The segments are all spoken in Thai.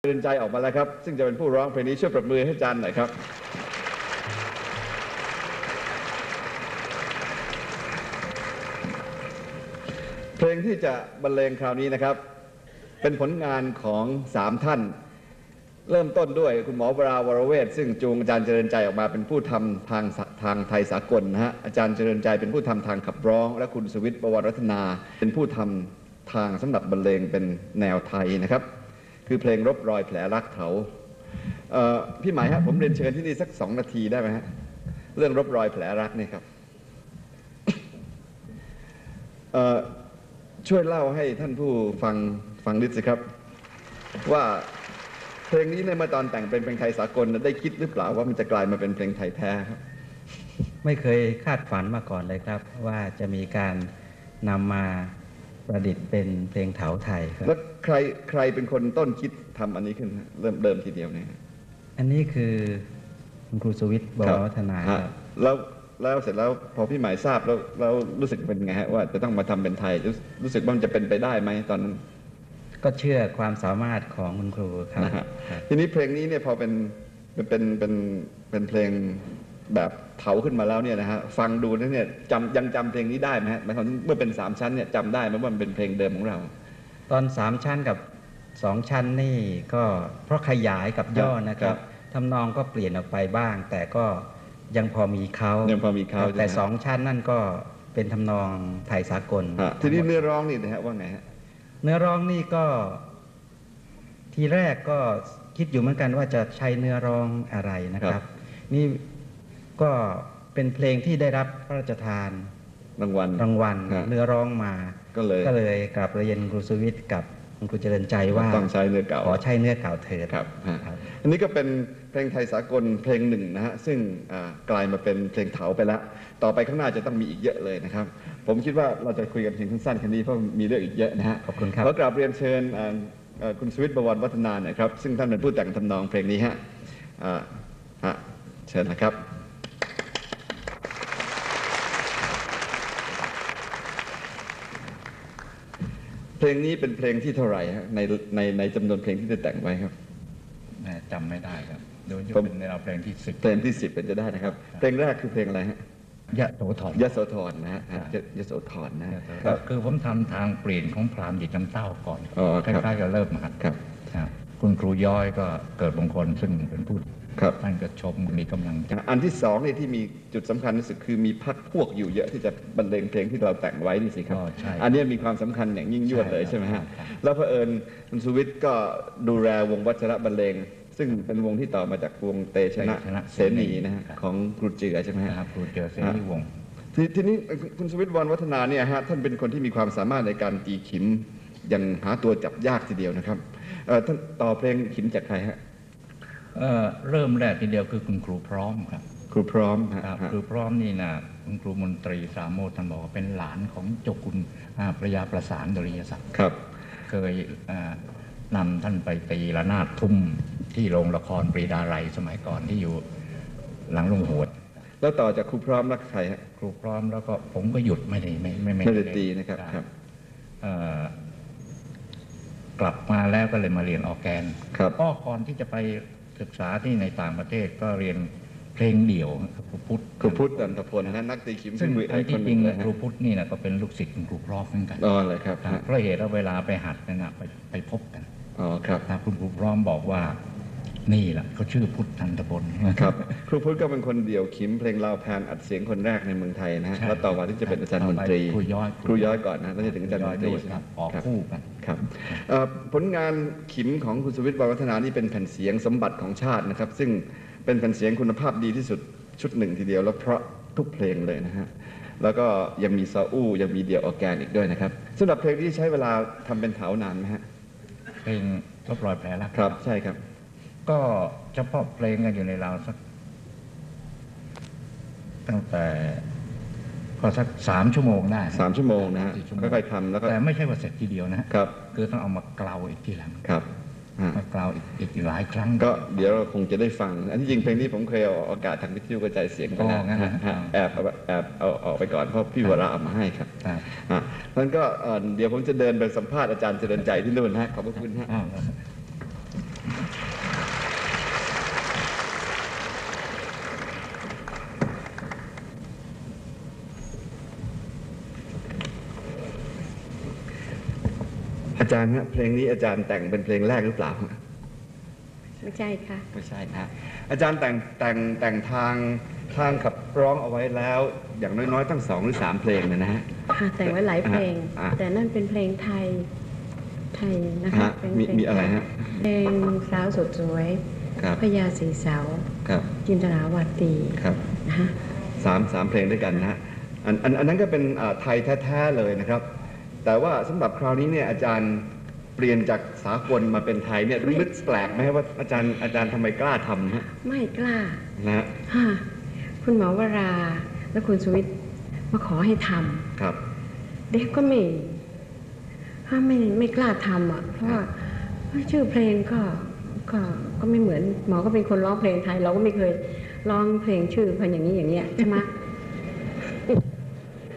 เรินใจออกมาแล้วครับ ซึ่งจะเป็นผู้ร้องเพลงนี้ช่วยปรบมือให้อาจารย์หน่อยครับ เพลงที่จะบรรเลงคราวนี้นะครับ เป็นผลงานของสามท่าน เริ่มต้นด้วยคุณหมอวราวรเวทซึ่งจูงอาจารย์เจริญใจออกมาเป็นผู้ทำทางทางไทยสากลนะฮะอาจารย์เจริญใจเป็นผู้ทำทางขับร้อง และคุณสวิทย์ประวัติรัตนา เป็นผู้ทำทางสำหรับบรรเลงเป็นแนวไทยนะครับ คือเพลงรบรอยแผลรักเถาเพี่หมายฮะผมเรียนเชิญที่นี่สักสองนาทีได้ไหมฮะเรื่องรบรอยแผลรักนี่ครับช่วยเล่าให้ท่านผู้ฟังฟังนิดสิครับ ว่าเพลงนี้ในเมื่อตอนแต่งเป็นเพลงไทยสากลได้คิดหรือเปล่าว่ามันจะกลายมาเป็นเพลงไทยแท้ครับไม่เคยคาดฝันมาก่อนเลยครับ ว่าจะมีการนำมา ประดิษฐ์เป็นเพลงเถาไทยครับ แล้วใครใครเป็นคนต้นคิดทำอันนี้ขึ้นฮะเริ่มเดิมทีเดียวเนี่ยอันนี้คือคุณครูสวิทย์บวรวัฒนาคฮะรับแล้วแล้วเสร็จแล้วพอพี่หมายทราบแล้วแล้วรู้สึกเป็นไงฮะว่าจะต้องมาทำเป็นไทยรู้รู้สึกว่ามันจะเป็นไปได้ไหมตอนนั้น ก็เชื่อความสามารถของคุณครูครับนะฮะครับ ทีนี้เพลงนี้เนี่ยพอเป็นเป็นเป็นเป็นเป็นเพลง แบบเถาขึ้นมาแล้วเนี่ยนะฮะฟังดูแล้วเนี่ยจำยังจำเพลงนี้ได้ไหมฮะหมายความว่าเมื่อเป็นสามชั้นเนี่ยจำได้ไหมว่ามันเป็นเพลงเดิมของเรา ตอนสามชั้นกับสองชั้นนี่ก็เพราะขยายกับย่อนะคครัรับบทำนองก็เปลี่ยนออกไปบ้าง แต่ก็ยังพอมีเขายังพอมีเขาครับแต่ใช่ไหมสองชั้นนั่นก็เป็นทำนองไทยสากลฮะทีนี้เนื้อร้องนี่นะฮะว่าไงฮะเนื้อร้องนี่ก็ ทีแรกก็คิดอยู่เหมือนกันว่าจะใช้เนื้อร้องอะไรนะครับ นี่ ก็เป็นเพลงที่ได้รับพระราชทานรางวัลรางวัลฮะ เนื้อร้องมาก็เลย ก็เลยกลับเรียนครูสุวิทย์กับคุณครูเจริญใจว่าต้องใช้เนื้อเก่า ขอใช้เนื้อเก่าเถิด ครับฮะครับ อันนี้ก็เป็นเพลงไทยสากลเพลงหนึ่งนะฮะซึ่งอ่ากลายมาเป็นเพลงเถาไปแล้ว ต่อไปข้างหน้าจะต้องมีอีกเยอะเลยนะครับ ผมคิดว่าเราจะคุยกันเพียงสั้นๆแค่นี้เพราะมีเรื่องอีกเยอะนะฮะขอบคุณครับ ขอกราบเรียนเชิญอ่าเอ่อคุณสวิทย์บวรวัฒนาหน่อยครับซึ่งท่านเป็นผู้แต่งทำนองเพลงนี้ฮะอ่าฮะเชิญนะครับ เพลงนี้เป็นเพลงที่เท่าไหร่ฮะในในในจำนวนเพลงที่ได้แต่งไว้ครับแหม่จำไม่ได้ครับโดยจะผมเป็นแนวเพลงที่สิบเพลงที่สิบเป็นจะได้นะครับ เพลงแรกคือเพลงอะไรฮะยะโสธรยโสธรนะฮะยยโสธรนะฮะคก็รับคือผมทำทางเปลี่ยนของพราหมณ์หยิบน้ำเต้าก่อนอ๋อคครับล้ายๆกับเริ่มหัดครับ ครับ คุณครูย้อยก็เกิดบางคนซึ่งเป็นผู้ ครับท่านก็ชมมีกำลังใจอันที่สองเนี่ยที่มีจุดสำคัญที่สุดคือมีพักพวกอยู่เยอะที่จะบรรเลงเพลงที่เราแต่งไว้นี่สิครับก็ใช่อันนี้มีความสำคัญอย่างยิ่งยวดเลยใช่ใช่ไหมครัฮะบครับแล้วเผอิญคุณสุวิทย์ก็ดูแลวงวัชระบรรเลงซึ่งเป็นวงที่ต่อมาจากวงเตชนะเสนีนะฮะของครูเจือใช่ไหมฮะนะครับครูเจอเสนีวงศ์ทีทีนี้คุณสวิทย์วรวัฒนาเนี่ยฮะท่านเป็นคนที่มีความสามารถในการตีขิมอย่างหาตัวจับยากทีเดียวนะครับเอ่อท่านต่อเพลงขิมจากใครฮะ เอ่อเริ่มแรกทีเดียวคือคุณครูพร้อมครับ ครูพร้อมฮะครับฮะครูพร้อมนี่นะคุณครูมนตรีสามโมทท่านบอกว่าเป็นหลานของเจ้าคุณอ่าประยาประสานดริยศักดิ์ครับ เคยเอ่อนำท่านไปตีระนาดทุ่มที่โรงละครปรีดาไรสมัยก่อนที่อยู่หลังลุงโหดแล้วต่อจากครูพร้อมรักใครฮะครูพร้อมแล้วก็ผมก็หยุดไม่ได้ไม่ไม่ไม่ได้ตีนะครับครับเอ่อกลับมาแล้วก็เลยมาเรียนออร์แกนครับก็ก่อนที่จะไป ศึกษาที่ในต่างประเทศก็เรียนเพลงเดี่ยวครับครูพุทธครูพุทธดันทพลนะนักตีขิมซึ่งมือไอ้ทั้งคที่นหจรินึ่งงเลยฮะครูพุทธนี่นะก็เป็นลูกศิษย์ของครูพร้อมเหมือนกันอ๋อเลยครับครับเพราะเหตุว่าเวลาไปหัดนั่นนะไปไปพบกันอ๋อครับครับคุณครูพร้อมบอกว่านี่แหละเขาชื่อพุทธันตพลครับครูพุทธก็เป็นคนเดี่ยวขิมเพลงลาวแพนอัดเสียงคนแรกในเมืองไทยนะฮะใช่แล้วต่อมาที่จะเป็นอาจารย์มนตรีครูย้อยครูย้อยก่อนนะแล้วจะถึงอาจารย์มนตรีด้วยครับออกคู่กัน ครับเอ่อผลงานขิมของคุณสวิทย์วรวัฒนานี่เป็นแผ่นเสียงสมบัติของชาตินะครับ ซึ่งเป็นแผ่นเสียงคุณภาพดีที่สุดชุดหนึ่งทีเดียว แล้วเพราะทุกเพลงเลยนะฮะแล้วก็ยังมีซาอู้ยังมีเดี่ยวออร์แกนอีกด้วยนะครับสำหรับเพลงที่ใช้เวลาทำเป็นเถานานไหมฮะเพลงลบรอยแผลรักครับ ใช่ครับ ก็เฉพาะเพลงกันอยู่ในราวสัก ตั้งแต่ ก็สักสามชั่วโมงได้สามชั่วโมงนะฮะสี่ชั่วโมงค่อยๆทำแล้วก็ แต่ไม่ใช่ว่าเสร็จทีเดียวนะครับ คือต้องเอามาเกลาอีกทีหลังครับอ่ามาเกลาอีกอีกหลายครั้ง ก็เดี๋ยวเราคงจะได้ฟัง อันที่จริงเพลงนี้ผมเคยเอาอากาศทางวิทยุกระจายเสียงไปแล้วอ๋องั้นเหรอ ฮะแอบเอาแอบเอาออกไปก่อนเพราะพี่วราเอามาให้ครับครับอะนั้นก็เอ่อเดี๋ยวผมจะเดินไปสัมภาษณ์อาจารย์เจริญใจที่นู่นฮะขอบพระคุณฮะ อ้าว จารย์ฮะเพลงนี้อาจารย์แต่งเป็นเพลงแรกหรือเปล่าฮะไม่ใช่ค่ะไม่ใช่นะอาจารย์แต่งแต่งแต่งทางทางขับร้องเอาไว้แล้ว อย่างน้อยๆตั้งสองหรือสามเพลงนะนะฮะค่ะแต่งไว้หลายเพลงอ่าแต่นั่นเป็นเพลงไทยไทยนะคะฮะเป็นมีเพลงมีอะไรฮะเพลงสาวสดสวยครับพญาสีเสาครับจินตลาวาตีครับนะคะสามสามเพลงด้วยกันนะฮะอันอันอันนั้นก็เป็นอ่าไทยแท้ๆเลยนะครับ แต่ว่าสำหรับคราวนี้เนี่ยอาจารย์เปลี่ยนจากสากลมาเป็นไทยเนี่ยลึกแปลกไหมว่าอาจารย์อาจารย์ทำไมกล้าทำฮะไม่กล้านะฮะค่ะคุณหมอวราและคุณสุวิทย์มาขอให้ทำครับ เด็กก็ไม่ถ้าไม่ไม่กล้าทำอะ เพราะว่าชื่อเพลงก็ก็ก็ไม่เหมือน หมอก็เป็นคนร้องเพลงไทย เราก็ไม่เคยร้องเพลงชื่อพันอย่างนี้อย่างเงี้ยใช่ไหม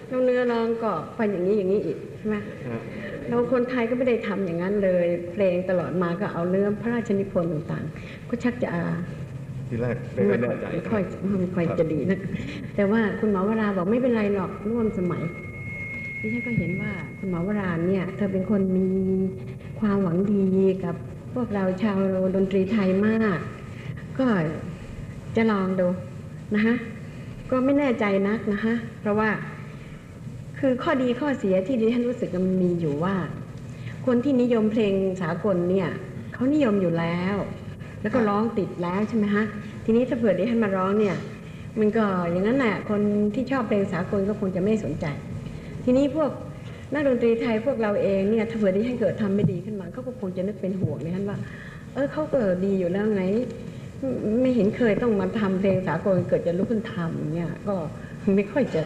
เราเนื้อร้องก็พันอย่างนี้อย่างนี้อีกใช่ไหมฮะเราคนไทยก็ไม่ได้ทำอย่างนั้นเลย เพลงตลอดมาก็เอาเนื้อพระราชนิพนธ์ต่างๆ ก็ชักจะอ่าทีแรกไม่ไม่แน่ค่อยใจไม่ค่อยไม่ค่อยจะดีนะ แต่ว่าคุณหมอวราบอกไม่เป็นไรหรอกร่วมสมัยดิฉันก็เห็นว่าคุณหมอวราเนี่ยเธอเป็นคนมีความหวังดีกับพวกเราชาวดนตรีไทยมาก ก็จะลองดูนะฮะก็ไม่แน่ใจนักนะฮะเพราะว่า คือข้อดีข้อเสียที่ดิฉันรู้สึกมันมีอยู่ว่า คนที่นิยมเพลงสากลเนี่ยเขานิยมอยู่แล้ว แล้วก็ร้องติดแล้วใช่ไหมฮะทีนี้ถ้าเผื่อดิฉันมาร้องเนี่ย มันก็อย่างนั้นแหละคนที่ชอบเพลงสากลก็คงจะไม่สนใจ ทีนี้พวกนักดนตรีไทยพวกเราเองเนี่ยถ้าเผื่อดิฉันเกิดทำไม่ดีขึ้นมาเขาก็คงจะนึกเป็นห่วงดิฉันว่า เออเขาเก็ดีอยู่แล้วไงไม่เห็นเคยต้องมาทำเพลงสากลเกิดจะลุกขึ้นทำเนี่ยก็ไม่ค่อยจะ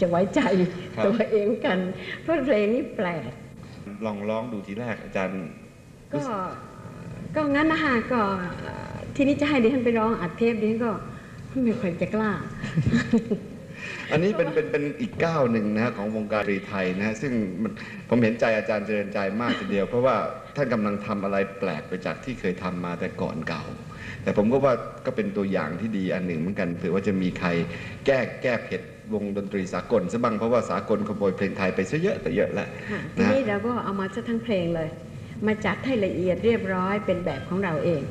จะไว้ใจครับ ตัวเองกัน เพราะเพลงนี้แปลก ลองร้องดูทีแรกอาจารย์ ก็ก็งั้นนะคะก็เอ่อทีนี้จะให้ดิฉันไปร้องอัดเทปดิฉันก็ไม่ค่อยจะกล้า อันนี้เป็นเป็นเป็นอีกก้าวหนึ่งนะฮะของวงการดนตรีไทยนะฮะซึ่งมันผมเห็นใจอาจารย์เจริญใจมากทีเดียว เพราะว่าท่านกำลังทำอะไรแปลกไปจากที่เคยทำมาแต่ก่อนเก่า แต่ผมก็ว่าก็เป็นตัวอย่างที่ดีอันหนึ่งเหมือนกันเผื่อว่าจะมีใครแก้แก้เผ็ด วงดนตรีสากลซะบ้างเพราะว่าสากลขโมยเพลงไทยไปซะเยอะแต่เยอะแล้วค่ะทีนะฮะนี้เราก็เอามาซะทั้งเพลงเลย มาจัดให้ละเอียดเรียบร้อยเป็นแบบของเราเอง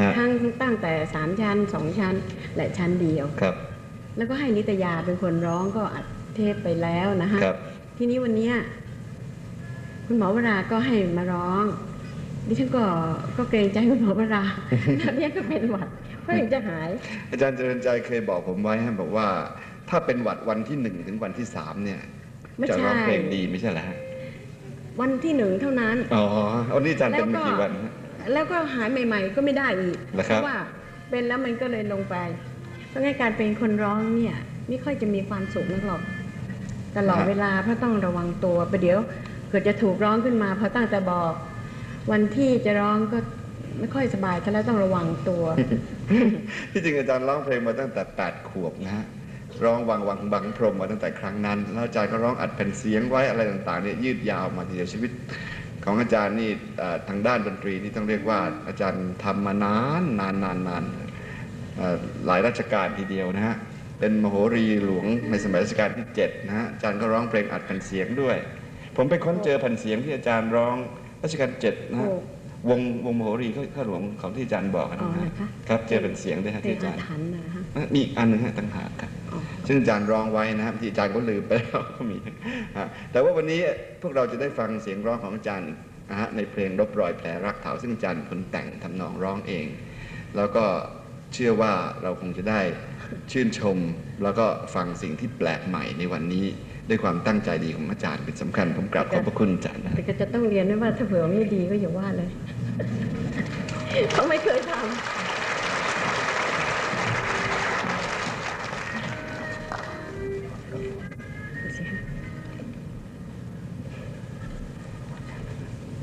ฮะทั้งตั้งแต่สามชั้นสองชั้น และชั้นเดียวครับ แล้วก็ให้นิตยาเป็นคนร้องก็อัดเทปไปแล้วนะฮะครับทีนี้วันเนี้ยคุณหมอวราก็ให้มาร้องดิฉันก็ก็เกรงใจคุณหมอวราแล้วเนี่ยก็เป็นหวัดเพราะถึงจะหาย อาจารย์เจริญใจเคยบอกผมไว้ฮะบอกว่า ถ้าเป็นหวัดวันที่หนึ่งถึงวันที่สามเนี่ย ไม่จะใช่ร้องเพลงดีไม่ใช่เหรอฮะวันที่หนึ่งเท่านั้น อ๋ออันนี้อาจารย์เป็นมากี่วันฮะ แล้วก็หายใหม่ ๆ ก็ไม่ได้อีกเหรอเพครับ ราะว่าเป็นแล้วมันก็เลยลงไป เพราะงั้นการเป็นคนร้องเนี่ยไม่ค่อยจะมีความสุขนักหรอกตลอดเวลาเพราะต้องระวังตัวประเดี๋ยวเกิดจะถูกร้องขึ้นมาเพราะตั้งแต่บอก วันที่จะร้องก็ไม่ค่อยสบายถ้าแล้วต้องระวังตัว ที่จริงอาจารย์ร้องเพลงมาตั้งแต่8ขวบนะฮะ ร้องวังวังบังพรมมาตั้งแต่ครั้งนั้น แล้วอาจารย์ก็ร้องอัดแผ่นเสียงไว้อะไรต่างๆเนี่ยยืดยาวมาทีเดียวชีวิต ของอาจารย์นี่เอ่อทางด้านดนตรีนี่ต้องเรียกว่าอาจารย์ทำมานานนานนานนานเอ่อหลายราชการทีเดียวนะฮะเป็นมโหรีหลวงในสมัยรัชกาลที่7นะฮะอาจารย์ก็ร้องเพลงอัดแผ่นเสียงด้วย ผมไปค้นเจอแผ่นเสียงที่อาจารย์ร้องรัชกาลที่7นะฮะโอ้วงวงมโหรีข้าข้าหลวงของที่อาจารย์บอกนะอ๋อฮะเหรอคะครับเจอเป็นเสียงด้วยฮะเป็นที่อาอาจารย์ถรรพ์นะคะอะมีอีกอันหนึงฮะต่างหากครับอ๋อ ซึ่งอาจารย์ร้องไว้นะครับที่อาจารย์ก็ลืมไปแล้วก็มีฮะแต่ว่าวันนี้พวกเราจะได้ฟังเสียงร้องของอาจารย์อีกนะฮะในเพลงรบรอยแผลรักเถาซึ่งอาจารย์เป็นคนแต่งทำนองร้องเอง แล้วก็เชื่อว่าเราคงจะได้ชื่นชม แล้วก็ฟังสิ่งที่แปลกใหม่ในวันนี้ด้วยความตั้งใจดีของอาจารย์เป็นสำคัญผมกราบขอบพระคุณอาจารย์นะแต่ก็จะต้องเรียนด้วยว่าถ้าเผื่อไม่ดีก็อย่าว่าเลยเขาไม่เคยทำ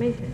ไ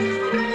น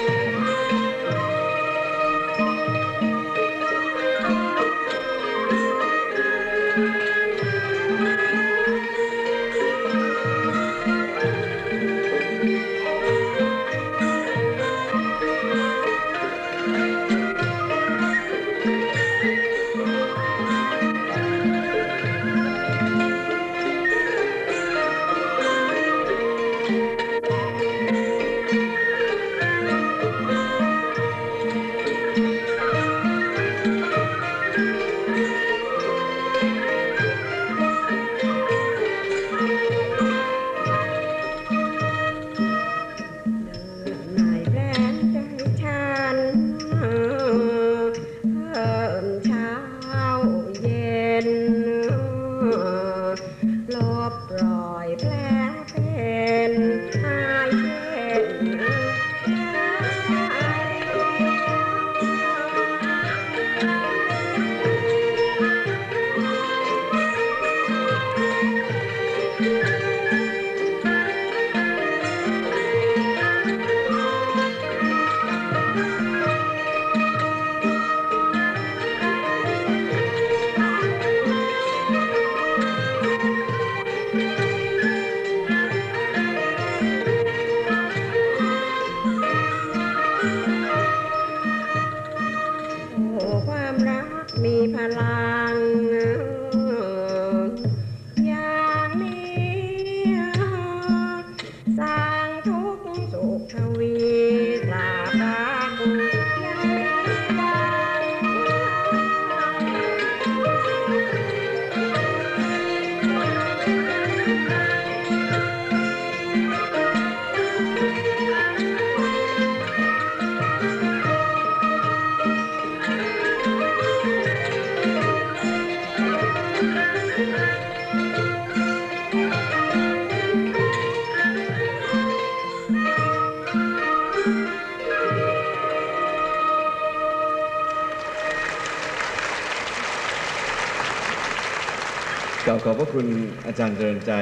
ขอบพระคุณอาจารย์เจริญใจ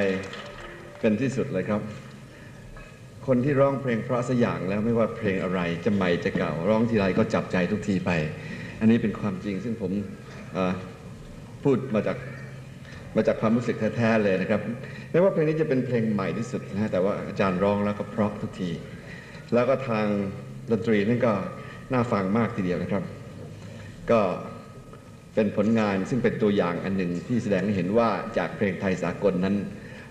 เป็นที่สุดเลยครับ คนที่ร้องเพลงเพราะสักอย่างแล้วไม่ว่าเพลงอะไรจะใหม่จะเก่า ร้องทีไรก็จับใจทุกทีไป อันนี้เป็นความจริงซึ่งผมพูดมาจากมาจากความรู้สึกแท้ๆเลยนะครับไม่ว่าเพลงนี้จะเป็นเพลงใหม่ที่สุดนะฮะแต่ว่าอาจารย์ร้องแล้วก็เพราะทุกที แล้วก็ทางดนตรีนั่นก็น่าฟังมากทีเดียวนะครับ ก็ เป็นผลงานซึ่งเป็นตัวอย่างอันหนึ่งที่แสดงให้เห็นว่าจากเพลงไทยสากลนั้น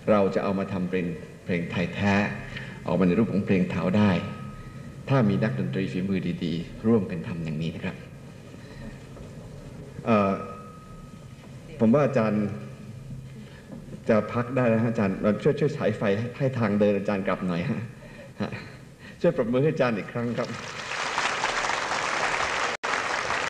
เราจะเอามาทำเป็นเพลงไทยแท้ ออกมาในรูปของเพลงเถาได้ ถ้ามีนักดนตรีฝีมือดีๆ ร่วมกันทำอย่างนี้นะครับผมว่าอาจารย์จะพักได้แล้วฮะอาจารย์เราช่วยช่วยฉายไฟให้ทางเดินอาจารย์กลับหน่อยฮะฮะช่วยปรบมือให้อาจารย์อีกครั้งครับ